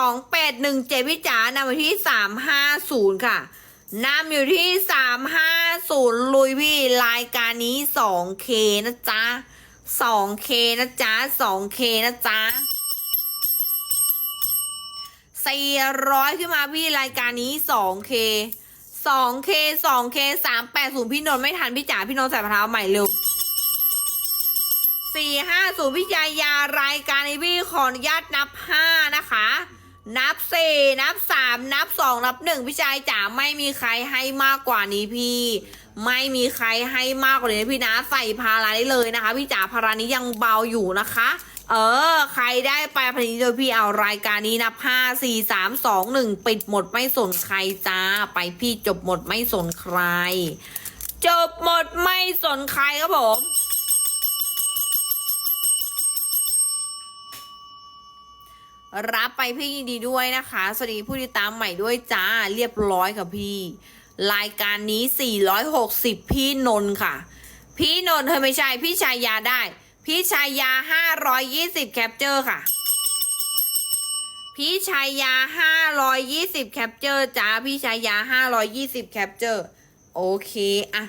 สองแปดหนึ่งเจพี่จ๋านำมาที่สามห้าศูนย์ค่ะนำอยู่ที่สามห้าศูนย์ลุยพี่รายการนี้สองเคนะจ๊ะสองเคนะจ๊ะสองเคนะจ๊ะสี่ร้อยขึ้นมาพี่รายการนี้สองเคสองเคสองเคสามแปดศูนย์พี่นนท์ไม่ทันพี่จ๋าพี่นนท์ใส่รองเท้าใหม่เร็วสี่ห้าศูนย์พิจายารายการในพี่ขออนุญาตนับห้านะคะ นับสี่นับสามนับสองนับหนึ่งพี่ชายจ๋าไม่มีใครให้มากกว่านี้พี่ ไม่มีใครให้มากกว่านี้พี่นะใส่พาราได้เลยนะคะ พี่จ๋าพารานี้ยังเบาอยู่นะคะ เออ ใครได้ไปพารานี้โดยพี่เอารายการนี้นับห้าสี่สามสองหนึ่งปิดหมดไม่สนใครจ้า ไปพี่จบหมดไม่สนใคร จบหมดไม่สนใครครับผม รับไปพี่ยินดีด้วยนะคะ สวัสดีผู้ติดตามใหม่ด้วยจ้าเรียบร้อยค่ะพี่ รายการนี้ 460 พี่นนท์ค่ะ พี่นนท์เธอไม่ใช่พี่ชายยาได้ พี่ชายยา 520 แคปเจอร์ค่ะ พี่ชายยา 520 แคปเจอร์จ้าพี่ชายา520 แคปเจอร์ โอเคอะ